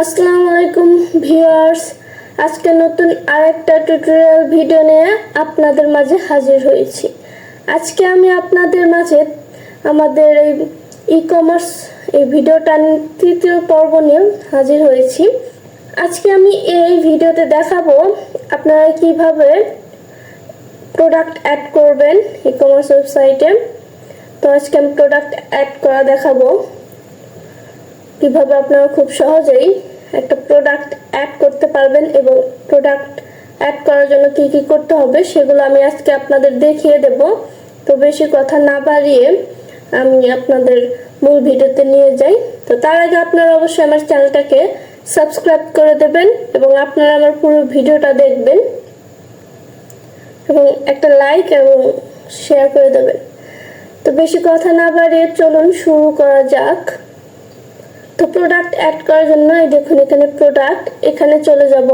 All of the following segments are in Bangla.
আসসালামু আলাইকুম ভিউয়ার্স। আজকে নতুন আরেকটা টিউটোরিয়াল ভিডিও নিয়ে আপনাদের মাঝে হাজির হয়েছি। আজকে আমি আপনাদের মাঝে আমাদের এই ই কমার্স এই ভিডিওটা তৃতীয় পর্ব নিয়ে হাজির হয়েছি। আজকে আমি এই ভিডিওতে দেখাবো আপনারা কীভাবে প্রোডাক্ট অ্যাড করবেন ই কমার্স ওয়েবসাইটে তো আজকে আমি প্রোডাক্ট অ্যাড করা দেখাবো। কীভাবে আপনারা খুব সহজেই একটা প্রোডাক্ট অ্যাড করতে পারবেন এবং প্রোডাক্ট অ্যাড করার জন্য কি কি করতে হবে সেগুলো আমি আজকে আপনাদের দেখিয়ে দেব। তো বেশি কথা না বাড়িয়ে আমি আপনাদের মূল ভিডিওতে নিয়ে যাই। তো তার আগে আপনারা অবশ্যই আমার চ্যানেলটাকে সাবস্ক্রাইব করে দেবেন এবং আপনারা আমার পুরো ভিডিওটা দেখবেন এবং একটা লাইক এবং শেয়ার করে দেবেন। তো বেশি কথা না বাড়িয়ে চলুন, শুরু করা যাক। তো প্রোডাক্ট অ্যাড করার জন্য এই দেখুন এখানে প্রোডাক্ট এখানে চলে যাব।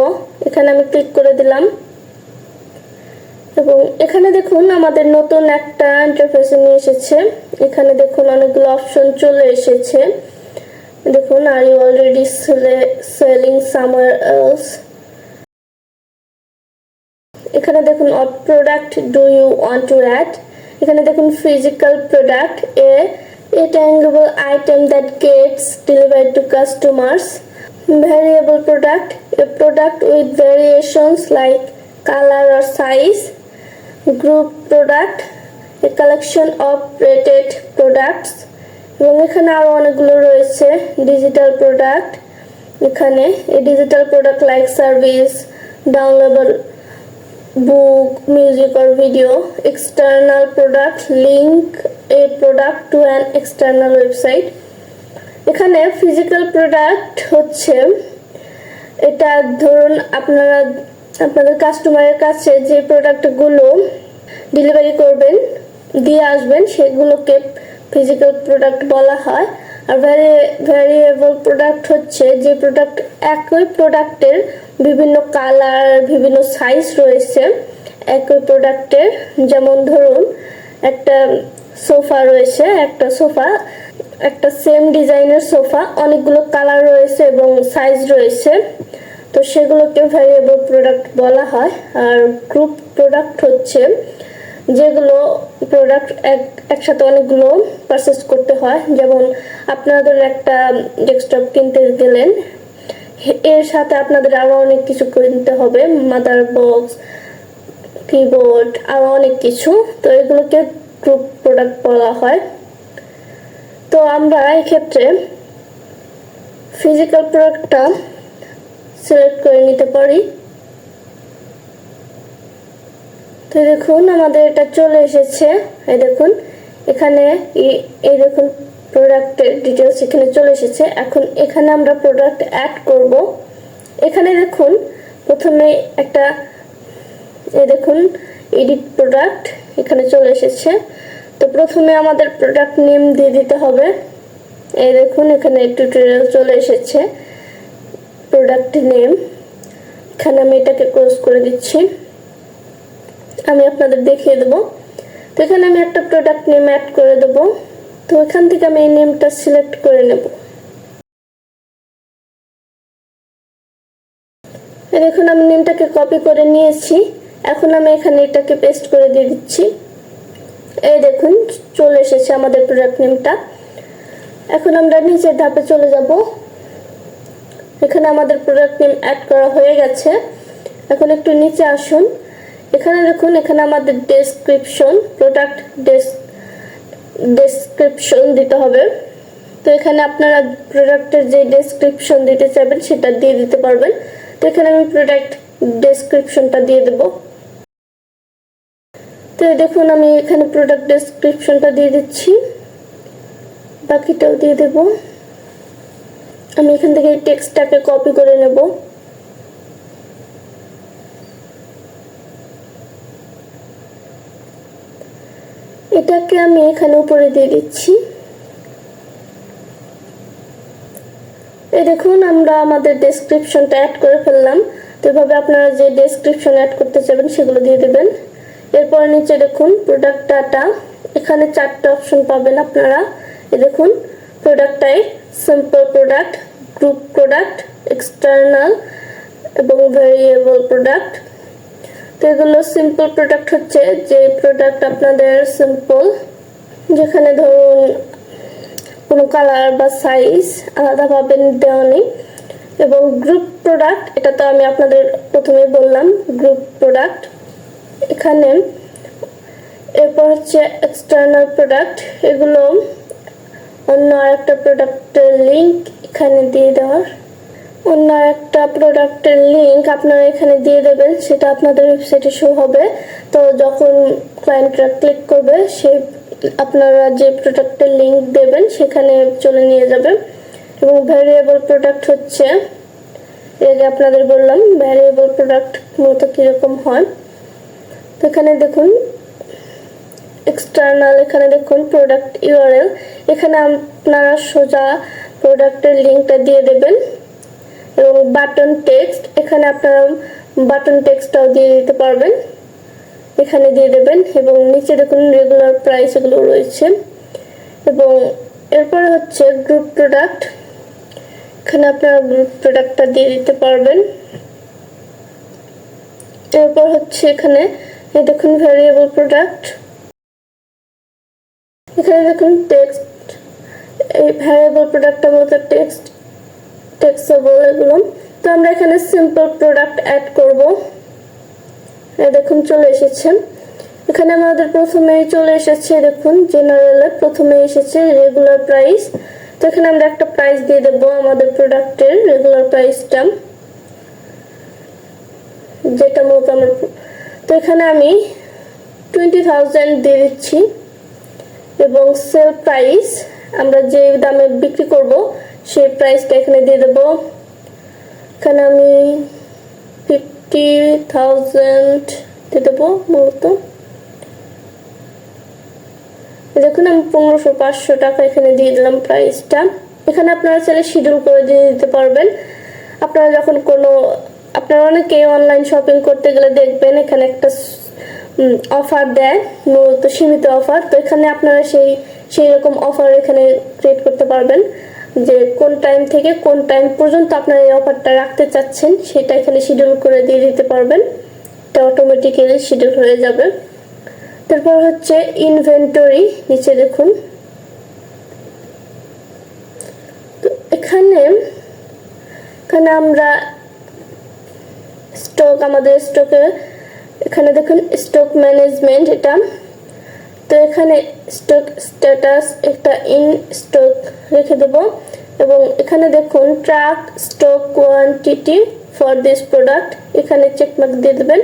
এখানে আমি ক্লিক করে দিলাম। এবং এখানে দেখুন আমাদের নতুন একটা ইন্টারফেসে নিয়ে এসেছে। এখানে দেখুন অনেকগুলো অপশন চলে এসেছে। দেখুন are you already selling somewhere else এখানে দেখুন product do you want to add এখানে দেখুন ফিজিক্যাল প্রোডাক্ট এ a tangible item that gets delivered to customers variable product a product with variations like color or size group product a collection of rated products এবং এখানে আরো অনেকগুলো রয়েছে ডিজিটাল প্রোডাক্ট এখানে এই digital product like service downloadable book, music or video, external product, link a product to an external website. এখানে ফিজিক্যাল প্রোডাক্ট হচ্ছে এটা ধরুন আপনারা, আপনাদের কাস্টমারের কাছে যে প্রোডাক্টগুলো ডেলিভারি করবেন, দিয়ে আসবেন, সেগুলোকে ফিজিক্যাল প্রোডাক্ট বলা হয় আর ভ্যারিয়েবল প্রোডাক্ট হচ্ছে যে প্রোডাক্ট একই প্রোডাক্টের বিভিন্ন কালার বিভিন্ন সাইজ রয়েছে একই প্রোডাক্টের যেমন ধরুন একটা সোফা রয়েছে, একটা সোফা, একটা সেম ডিজাইনের সোফা, অনেকগুলো কালার রয়েছে এবং সাইজ রয়েছে। তো সেগুলোকে ভ্যারিয়েবল প্রোডাক্ট বলা হয়, আর গ্রুপ প্রোডাক্ট হচ্ছে যেগুলো প্রোডাক্ট এক, একসাথে অনেকগুলো পারচেস করতে হয়। যেমন আপনাদের একটা ডেস্কটপ কিনতে গেলেন, এর সাথে আপনাদের আরও অনেক কিছু কিনতে হবে মাদার বক্স কিবোর্ড আরও অনেক কিছু। তো এগুলোকে গ্রুপ প্রোডাক্ট বলা হয়। তো আমরা এক্ষেত্রে ফিজিক্যাল প্রোডাক্টটা সিলেক্ট করে নিতে পারি। তো দেখুন, আমাদের এটা চলে এসেছে। এই দেখুন, এখানে এই দেখুন প্রোডাক্টের ডিটেলস এখানে চলে এসেছে। এখন এখানে আমরা প্রোডাক্ট অ্যাড করব। এখানে দেখুন, প্রথমে একটা, এই দেখুন এডিট প্রোডাক্ট এখানে চলে এসেছে। তো প্রথমে আমাদের প্রোডাক্ট নেম দিয়ে দিতে হবে। এই দেখুন, এখানে টিউটোরিয়াল চলে এসেছে প্রোডাক্ট নেম এখানে আমি এটাকে ক্লোজ করে দিচ্ছি। আমি আপনাদের দেখিয়ে দেবো। তো এখানে আমি একটা প্রোডাক্ট নেম অ্যাড করে দেবো। তো এখান থেকে আমি এই নেমটা সিলেক্ট করে নেব। দেখুন, আমি নেমটাকে কপি করে নিয়েছি। এখন আমি এখানে এটাকে পেস্ট করে দিয়ে দিচ্ছি। এই দেখুন, চলে এসেছে আমাদের প্রোডাক্ট নেমটা এখন আমরা নিচের ধাপে চলে যাব। এখানে আমাদের প্রোডাক্ট নেম অ্যাড করা হয়ে গেছে। এখন একটু নিচে আসুন। এখানে দেখুন, এখানে আমাদের ডেসক্রিপশন প্রোডাক্ট ডেসক্রিপশন দিতে হবে। তো এখানে আপনারা প্রোডাক্টের যে ডেসক্রিপশন দিতে চাইবেন, সেটা দিয়ে দিতে পারবেন। তো এখানে আমি প্রোডাক্ট ডেসক্রিপশনটা দিয়ে দেব। তো দেখুন, আমি এখানে প্রোডাক্ট ডেসক্রিপশনটা দিয়ে দিচ্ছি। বাকিটাও দিয়ে দেব। আমি এখান থেকে টেক্সটটাকে কপি করে নেব। এটাকে আমি এখানে উপরে দিয়ে দিচ্ছি। এই দেখুন, আমরা আমাদের ডেসক্রিপশনটা অ্যাড করে ফেললাম। তো এভাবে আপনারা যে ডেসক্রিপশন অ্যাড করতে চাইবেন, সেগুলো দিয়ে দেবেন। এরপর নিচে দেখুন প্রোডাক্ট ডাটা এখানে চারটে অপশন পাবেন আপনারা। এই দেখুন product type simple product group product external এবং ভেরিয়েবল প্রোডাক্ট তো এগুলো সিম্পল প্রোডাক্ট হচ্ছে যে প্রোডাক্ট আপনাদের সিম্পল যেখানে ধরুন কোনো কালার বা সাইজ আলাদাভাবে দেওয়া নেই। এবং গ্রুপ প্রোডাক্ট এটা তো আমি আপনাদের প্রথমে বললাম গ্রুপ প্রোডাক্ট এখানে এরপর হচ্ছে এক্সটার্নাল প্রোডাক্ট এগুলো অন্য আরেকটা প্রোডাক্টের লিঙ্ক এখানে দিয়ে দেওয়ার অন্য একটা প্রোডাক্টের লিঙ্ক আপনারা এখানে দিয়ে দেবেন, সেটা আপনাদের ওয়েবসাইটে শো হবে। তো যখন ক্লায়েন্টরা ক্লিক করবে সেই আপনারা যে প্রোডাক্টের লিঙ্ক দেবেন, সেখানে চলে নিয়ে যাবে। এবং ভ্যারিয়েবল প্রোডাক্ট হচ্ছে, এর আগে আপনাদের বললাম ভ্যারিয়েবল প্রোডাক্ট মূলত কীরকম হয়? এখানে দেখুন এক্সটার্নাল এখানে দেখুন প্রোডাক্ট ইউআরএল এখানে আপনারা সোজা প্রোডাক্টের লিঙ্কটা দিয়ে দেবেন। এবং বাটন টেক্সট এখানে আপনারা বাটন টেক্সটটাও দিয়ে দিতে পারবেন। এখানে দিয়ে দেবেন এবং নিচে দেখুন রেগুলার প্রাইস এগুলো রয়েছে। এবং এরপরে হচ্ছে গ্রুপ প্রোডাক্ট এখানে আপনারা গ্রুপ প্রোডাক্টটা দিয়ে দিতে পারবেন। এরপর হচ্ছে এখানে দেখুন ভ্যারিয়েবল প্রোডাক্ট এখানে দেখুন টেক্সট এই ভ্যারিয়েবল প্রোডাক্টটা মূলত টেক্সট টেক্সটেবল এগুলো তো আমরা এখানে সিম্পল প্রোডাক্ট অ্যাড করব। দেখুন চলে এসেছে। এখানে আমাদের প্রথমেই চলে এসেছে, দেখুন জেনারেলে প্রথমে এসেছে রেগুলার প্রাইস তো এখানে আমরা একটা প্রাইস দিয়ে দেবো আমাদের প্রোডাক্টের রেগুলার প্রাইসটা যেটা মূলত আমার তো এখানে আমি টোয়েন্টি থাউজেন্ড দিয়ে দিচ্ছি। এবং সেল প্রাইস আমরা যে দামে বিক্রি করব, সেই প্রাইসটা এখানে দিয়ে দেব। এখানে আমি ফিফটি থাউজেন্ড দিয়ে দেবো মূলত। দেখুন, আমি পনেরোশো পাঁচশো টাকা এখানে দিয়ে দিলাম প্রাইসটা এখানে আপনারা চাইলে শিডিউল করে দিয়ে দিতে পারবেন। আপনারা যখন কোনো আপনারা অনেকে অনলাইন শপিং করতে গেলে দেখবেন এখানে একটা অফার দেয়, মূলত সীমিত অফার তো এখানে আপনারা সেই সেই রকম অফার এখানে ক্রিয়েট করতে পারবেন যে কোন টাইম থেকে কোন টাইম পর্যন্ত আপনারা এই অফারটা রাখতে চাচ্ছেন, সেটা এখানে শিডিউল করে দিয়ে দিতে পারবেন। এটা অটোমেটিক্যালি শিডিউল হয়ে যাবে। তারপর হচ্ছে ইনভেন্টরি নিচে দেখুন। তো এখানে এখানে আমরা স্টক, আমাদের স্টকে, এখানে দেখুন, স্টক ম্যানেজমেন্ট এটা। তো এখানে স্টক স্ট্যাটাস একটা ইন স্টক রেখে দেব। এবং এখানে দেখুন, track stock quantity for this product, এখানে চেকমার্ক দিয়ে দেবেন।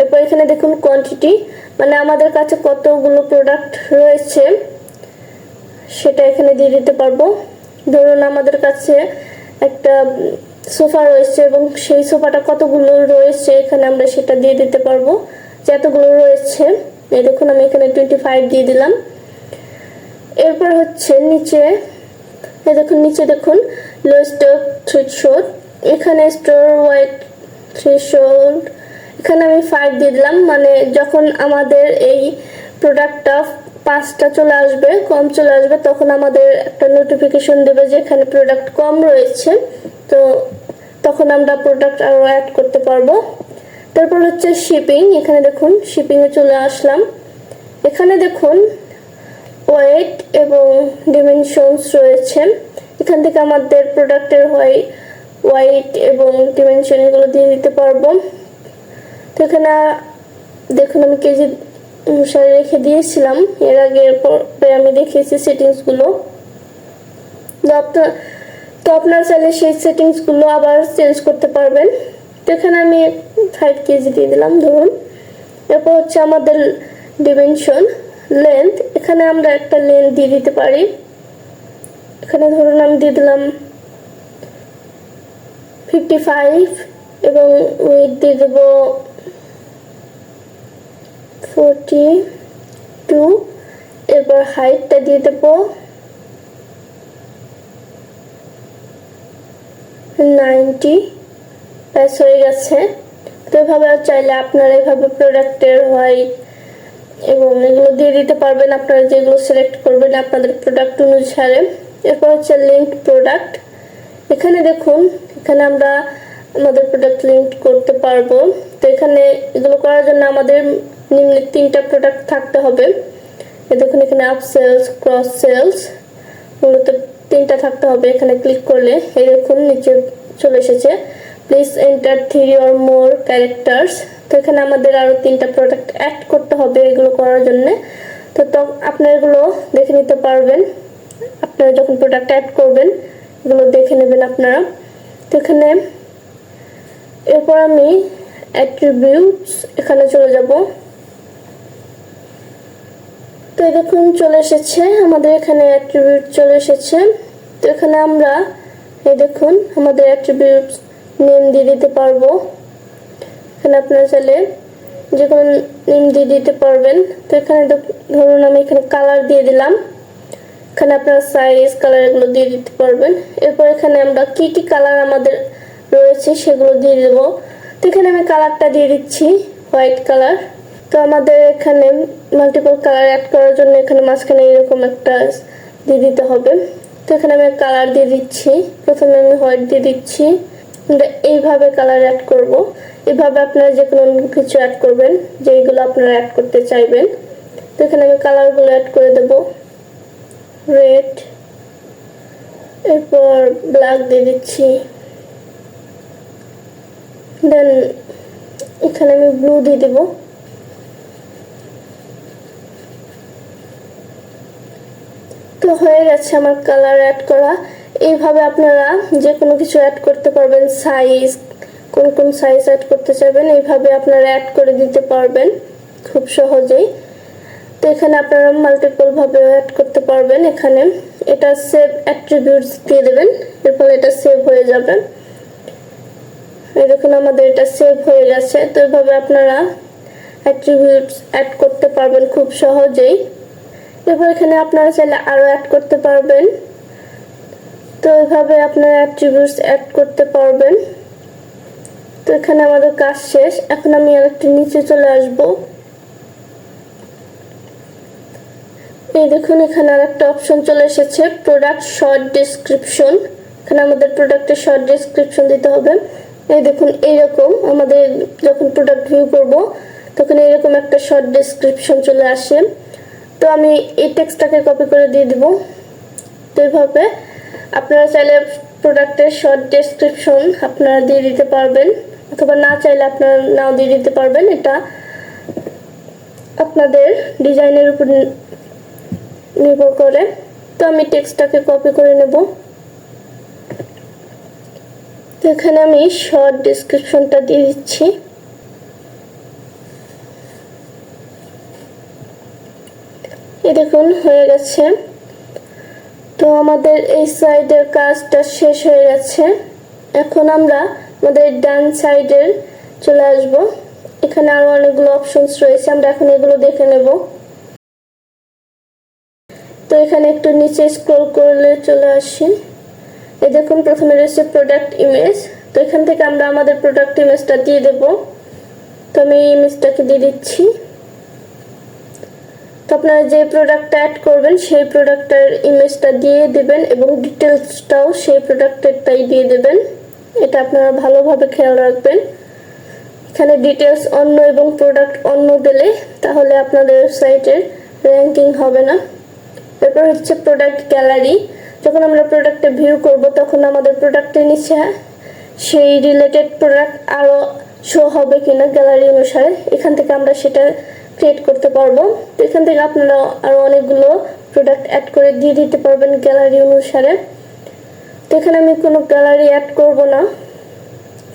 এরপর এখানে দেখুন কোয়ান্টিটি মানে আমাদের কাছে কতগুলো প্রোডাক্ট রয়েছে, সেটা এখানে দিয়ে দিতে পারব। ধরুন আমাদের কাছে একটা সোফা রয়েছে এবং সেই সোফাটা কতগুলো রয়েছে এখানে আমরা সেটা দিয়ে দিতে পারব। যতগুলো রয়েছে দেখুন আমি এখানে টোয়েন্টি ফাইভ দিয়ে দিলাম। এরপর হচ্ছে নিচে দেখুন নিচে দেখুন লো স্টক থ্রেশোল্ড এখানে স্টোর ওয়াইড থ্রেশোল্ড এখানে আমি ফাইভ দিয়ে দিলাম মানে যখন আমাদের এই প্রোডাক্টটা পাঁচটা চলে আসবে, কম চলে আসবে, তখন আমাদের একটা নোটিফিকেশন দেবে যে এখানে প্রোডাক্ট কম রয়েছে। তো তখন আমরা প্রোডাক্ট আরও অ্যাড করতে পারব। তারপর হচ্ছে শিপিং এখানে দেখুন শিপিংয়ে চলে আসলাম। এখানে দেখুন ওয়েট এবং ডিমেনশনস রয়েছে। এখান থেকে আমাদের প্রোডাক্টের হয় ওয়াইট এবং ডিমেনশন এগুলো দিয়ে দিতে পারব। তো এখানে দেখুন, আমি কেজি অনুসারে রেখে দিয়েছিলাম। এর আগে আমি দেখিয়েছি সেটিংসগুলো তো আপনার তো আপনারা চাইলে সেই সেটিংসগুলো আবার চেঞ্জ করতে পারবেন। তো এখানে আমি ফাইভ কেজি দিয়ে দিলাম, ধরুন। এরপর হচ্ছে আমাদের ডিমেনশন লেন্থ এখানে আমরা একটা লেন্থ দিয়ে দিতে পারি। এখানে ধরুন আমি দিয়ে দিলাম ফিফটি ফাইভ এবং ওয়েট দিয়ে দেবো ফোরটি টু এরপর হাইটটা দিয়ে দেবো নাইনটি ব্যাস হয়ে গেছে। তো এভাবে চাইলে আপনারা এভাবে প্রোডাক্টের হোয়াইট এবং এগুলো দিয়ে দিতে পারবেন। আপনারা যেগুলো সিলেক্ট করবেন আপনাদের প্রোডাক্ট অনুসারে। এরপর হচ্ছে লিঙ্ক প্রোডাক্ট এখানে দেখুন, এখানে আমরা আমাদের প্রোডাক্ট লিঙ্ক করতে পারব। তো এখানে এগুলো করার জন্য আমাদের নিম্নে তিনটা প্রোডাক্ট থাকতে হবে। দেখুন, এখানে আপ সেলস ক্রস সেলস মূলত তিনটা থাকতে হবে। এখানে ক্লিক করলে দেখুন, নিচে চলে এসেছে। Please enter three or more characters তো এখানে আমাদের আরও তিনটা প্রোডাক্ট অ্যাড করতে হবে এগুলো করার জন্য। তো তো আপনারা এগুলো দেখে নিতে পারবেন। আপনারা যখন প্রোডাক্ট অ্যাড করবেন, এগুলো দেখে নেবেন আপনারা। তো এখানে এরপর আমি অ্যাট্রিবিউটস এখানে চলে যাব। তো দেখুন চলে এসেছে, আমাদের এখানে অ্যাট্রিবিউট চলে এসেছে। তো এখানে আমরা, এই দেখুন, আমাদের অ্যাট্রিবিউটস নেম দিয়ে দিতে পারব। এখানে আপনারা চাইলে যে কোনো নেম দিয়ে দিতে পারবেন। তো এখানে ধরুন আমি এখানে কালার দিয়ে দিলাম। এখানে আপনার সাইজ কালার এগুলো দিয়ে দিতে পারবেন। এরপর এখানে আমরা কি কি কালার আমাদের রয়েছে সেগুলো দিয়ে দেবো। তো এখানে আমি কালারটা দিয়ে দিচ্ছি হোয়াইট কালার তো আমাদের এখানে মাল্টিপল কালার অ্যাড করার জন্য এখানে মাঝখানে এরকম একটা দিয়ে দিতে হবে। তো এখানে আমি কালার দিয়ে দিচ্ছি। প্রথমে আমি হোয়াইট দিয়ে দিচ্ছি। এইভাবে কালার অ্যাড করব। এভাবে আপনারা যে কোনো কিছু অ্যাড করবেন, যেইগুলো আপনারা অ্যাড করতে চাইবেন। তো এখানে আমি কালারগুলো অ্যাড করে দেবো। রেড এরপর ব্ল্যাক দিয়ে দিচ্ছি। দেন এখানে আমি ব্লু দিয়ে দেবো। তো হয়ে গেছে আমার কালার অ্যাড করা। এইভাবে আপনারা যে কোনো কিছু অ্যাড করতে পারবেন সাইজ কোন কোন সাইজ অ্যাড করতে চাইবেন, এইভাবে আপনারা অ্যাড করে দিতে পারবেন খুব সহজেই। তো এখানে আপনারা মাল্টিপল ভাবে অ্যাড করতে পারবেন এখানে। এটা সেভ অ্যাট্রিবিউটস দিয়ে দেবেন, এর ফলে এটা সেভ হয়ে যাবে। দেখুন আমাদের এটা সেভ হয়ে গেছে। তো এইভাবে আপনারা অ্যাট্রিবিউটস অ্যাড করতে পারবেন খুব সহজেই। এরপর এখানে আপনারা চাইলে আরও অ্যাড করতে পারবেন। তো এইভাবে আপনারা অ্যাট্রিবিউটস অ্যাড করতে পারবেন। তো এখানে আমাদের কাজ শেষ। এখন আমি আরেকটু নিচে চলে আসব। এই দেখুন, এখানে আর একটা অপশন চলে এসেছে প্রোডাক্ট শর্ট ডেসক্রিপশন এখানে আমাদের প্রোডাক্টের শর্ট ডেসক্রিপশন দিতে হবে। এই দেখুন, এইরকম আমাদের যখন প্রোডাক্ট ভিউ করব, তখন এরকম একটা শর্ট ডেসক্রিপশন চলে আসে। তো আমি এই টেক্সটটাকে কপি করে দিয়ে দিব। তো এইভাবে আপনারা চাইলে প্রোডাক্টের শর্ট ডেসক্রিপশন আপনারা দিয়ে দিতে পারবেন, অথবা না চাইলে আপনারা নাও দিয়ে দিতে পারবেন। এটা আপনাদের ডিজাইনের উপর নির্ভর করে। তো আমি টেক্সটটাকে কপি করে নেব। তো এখানে আমি শর্ট ডিসক্রিপশনটা দিয়ে দিচ্ছি। এই দেখুন, হয়ে গেছে। তো আমাদের এই সাইডের কাজটা শেষ হয়ে গেছে। এখন আমরা আমাদের ডান সাইডের চলে আসব। এখানে আরও অনেকগুলো অপশনস রয়েছে, আমরা এখন এগুলো দেখে নেব। তো এখানে একটু নিচে স্ক্রল করলে চলে আসি। এই দেখুন, প্রথমে রয়েছে প্রোডাক্ট ইমেজ তো এখান থেকে আমরা আমাদের প্রোডাক্ট ইমেজটা দিয়ে দেব। তো আমি এই ইমেজটাকে দিয়ে দিচ্ছি। আপনারা যে প্রোডাক্টটা অ্যাড করবেন, সেই প্রোডাক্টের ইমেজটা দিয়ে দেবেন এবং ডিটেলসটাও সেই প্রোডাক্টেরটাই দিয়ে দেবেন। এটা আপনারা ভালোভাবে খেয়াল রাখবেন। এখানে ডিটেলস অন্য এবং প্রোডাক্ট অন্য দিলে তাহলে আপনাদের ওয়েবসাইটের র্যাঙ্কিং হবে না। এরপর হচ্ছে প্রোডাক্ট গ্যালারি যখন আমরা প্রোডাক্টে ভিউ করব, তখন আমাদের প্রোডাক্টের নিচে সেই রিলেটেড প্রোডাক্ট আরও শো হবে কিনা গ্যালারি অনুসারে। এখান থেকে আমরা সেটা ক্রিয়েট করতে পারব। এখান থেকে আপনারা আরও অনেকগুলো প্রোডাক্ট অ্যাড করে দিয়ে দিতে পারবেন গ্যালারি অনুসারে। তো এখানে আমি কোনো গ্যালারি অ্যাড করব না।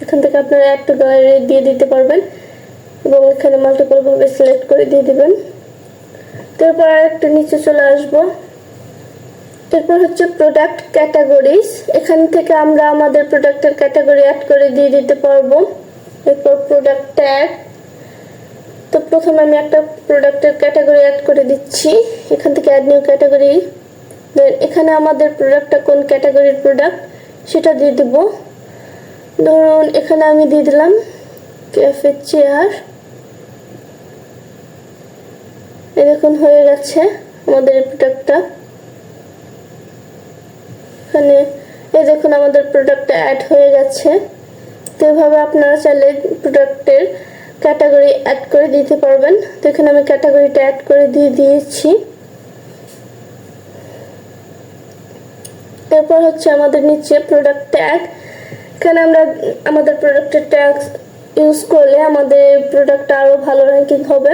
এখান থেকে আপনারা অ্যাড টু গ্যালারি দিয়ে দিতে পারবেন এবং এখানে মাল্টিপল ভাবে সিলেক্ট করে দিয়ে দেবেন। তারপর একটু নিচে চলে আসব। এরপর হচ্ছে প্রোডাক্ট ক্যাটাগরিজ এখান থেকে আমরা আমাদের প্রোডাক্টের ক্যাটাগরি অ্যাড করে দিয়ে দিতে পারব। এরপর প্রোডাক্ট ট্যাগ তো প্রথমে আমি একটা প্রোডাক্টের ক্যাটাগরি অ্যাড করে দিচ্ছি। এখান থেকে অ্যাড নিউ ক্যাটাগরি এখানে আমাদের প্রোডাক্টটা কোন ক্যাটাগরির প্রোডাক্ট সেটা দিয়ে দেব। ধরুন এখানে আমি দিয়ে দিলাম ক্যাফে চেয়ার এরকম হয়ে গেছে আমাদের প্রোডাক্টটা এখানে এই দেখুন, আমাদের প্রোডাক্টটা অ্যাড হয়ে গেছে। তো এভাবে আপনারা চাইলে প্রোডাক্টের ক্যাটাগরি অ্যাড করে দিতে পারবেন। তো এখানে আমি ক্যাটাগরিটা অ্যাড করে দিয়ে দিয়েছি। তারপর হচ্ছে আমাদের নিচে প্রোডাক্ট ট্যাগ এখানে আমরা আমাদের প্রোডাক্টের ট্যাগ ইউজ করলে আমাদের প্রোডাক্টটা আরও ভালো র্যাঙ্কিং হবে।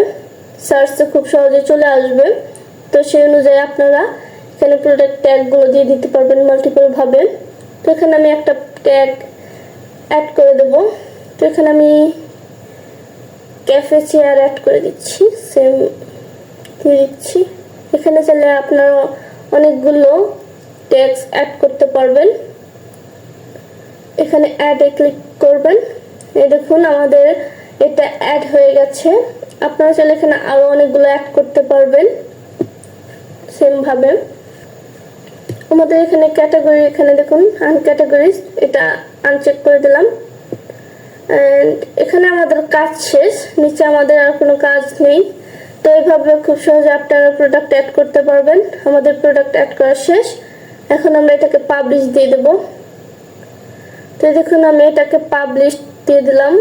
সার্চে খুব সহজে চলে আসবে। তো সেই অনুযায়ী আপনারা এখানে প্রোডাক্ট ট্যাগগুলো দিয়ে দিতে পারবেন মাল্টিপল ভাবে। তো এখানে আমি একটা ট্যাগ অ্যাড করে দেব। তো এখানে আমি ক্যাফে চেয়ার অ্যাড করে দিচ্ছি, সেম দিয়ে দিচ্ছি। এখানে চাইলে আপনারা অনেকগুলো ট্যাক্স অ্যাড করতে পারবেন। এখানে অ্যাডে ক্লিক করবেন। এই দেখুন, আমাদের এটা অ্যাড হয়ে গেছে। আপনারা চাইলে এখানে আরও অনেকগুলো অ্যাড করতে পারবেন সেমভাবে আমাদের এখানে ক্যাটাগরি এখানে দেখুন আনক্যাটাগরিজ এটা আনচেক করে দিলাম। অ্যান্ড এখানে আমাদের কাজ শেষ। নিচে আমাদের আর কোনো কাজ নেই। তো এইভাবে খুব সহজে আপনারা প্রোডাক্ট অ্যাড করতে পারবেন। আমাদের প্রোডাক্ট অ্যাড করা শেষ। এখন আমরা এটাকে পাবলিশ দিয়ে দেব। তো দেখুন, আমি এটাকে পাবলিশ দিয়ে দিলাম।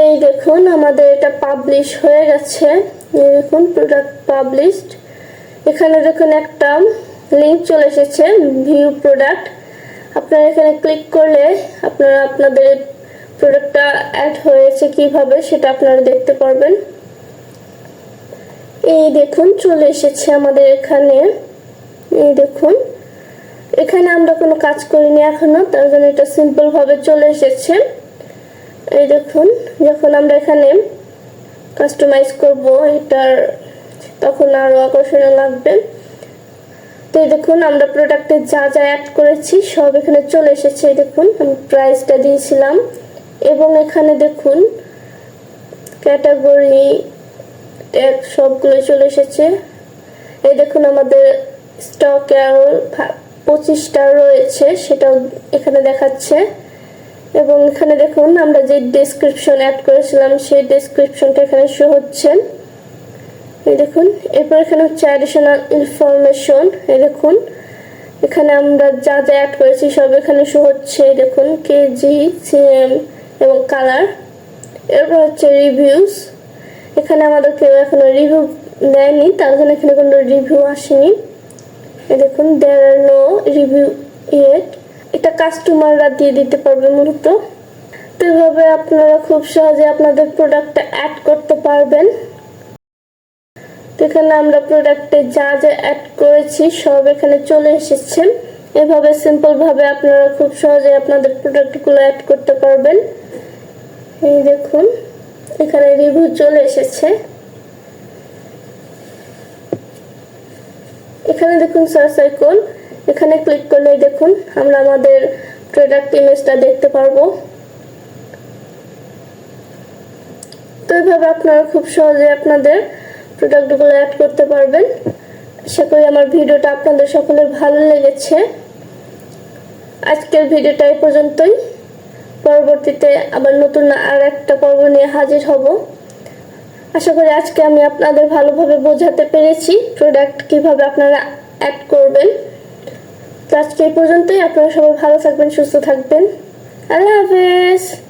এই দেখুন, আমাদের এটা পাবলিশ হয়ে গেছে। এই দেখুন প্রোডাক্ট পাবলিশড এখানে দেখুন, একটা লিঙ্ক চলে এসেছে ভিউ প্রোডাক্ট আপনারা এখানে ক্লিক করলে আপনারা আপনাদের প্রোডাক্টটা অ্যাড হয়েছে কীভাবে সেটা আপনারা দেখতে পারবেন। এই দেখুন, চলে এসেছে আমাদের এখানে। এই দেখুন, এখানে আমরা কোনো কাজ করিনি এখনও, তার জন্য এটা সিম্পল ভাবে চলে এসেছে। এই দেখুন, যখন আমরা এখানে কাস্টমাইজ করব, এটার তখন আরও আকর্ষণীয় লাগবে। তো দেখুন, আমরা প্রোডাক্টে যা যা অ্যাড করেছি, সব এখানে চলে এসেছে। দেখুন, আমি প্রাইসটা দিয়েছিলাম। এবং এখানে দেখুন ক্যাটাগরি ট্যাগ সবগুলো চলে এসেছে। এই দেখুন আমাদের স্টক পঁচিশটা রয়েছে, সেটাও এখানে দেখাচ্ছে। এবং এখানে দেখুন, আমরা যে ডেসক্রিপশন অ্যাড করেছিলাম, সেই ডেসক্রিপশনটা এখানে শো হচ্ছে। এই দেখুন, এরপর এখানে হচ্ছে অ্যাডিশনাল ইনফরমেশন এই দেখুন। এখানে আমরা যা যা অ্যাড করেছি, সব এখানে শো হচ্ছে। দেখুন, কেজি, সিএম এবং কালার এরপর হচ্ছে রিভিউস এখানে আমাদের কেউ এখনও রিভিউ দেয়নি, তার জন্য এখানে কোনো রিভিউ আসেনি। দেখুন there are no review yet এটা কাস্টমাররা দিয়ে দিতে পারবে মূলত। তো এভাবে আপনারা খুব সহজে আপনাদের প্রোডাক্টটা অ্যাড করতে পারবেন। তো এখানে আমরা প্রোডাক্টে যা যা অ্যাড করেছি, সব এখানে চলে এসেছে। এভাবে সিম্পলভাবে আপনারা খুব সহজে আপনাদের প্রোডাক্টগুলো অ্যাড করতে পারবেন। এই দেখুন, এখানে রিভিউ চলে এসেছে। এখানে দেখুন সার্চ আইকন এখানে ক্লিক করলে দেখুন, আমরা আমাদের প্রোডাক্ট ইমেজটা দেখতে পারব। তো এইভাবে আপনারা খুব সহজে আপনাদের প্রোডাক্টগুলো অ্যাড করতে পারবেন। আশা করি আমার ভিডিওটা আপনাদের সকলের ভালো লেগেছে। আজকের ভিডিওটা এই পর্যন্তই। পরবর্তীতে আবার নতুন আর একটা পর্ব নিয়ে হাজির হব। আশা করি আজকে আমি আপনাদের ভালোভাবে বোঝাতে পেরেছি প্রোডাক্ট কীভাবে আপনারা অ্যাড করবেন। তো আজকে এই পর্যন্তই। আপনারা সবাই ভালো থাকবেন, সুস্থ থাকবেন। আল্লাহ হাফেজ।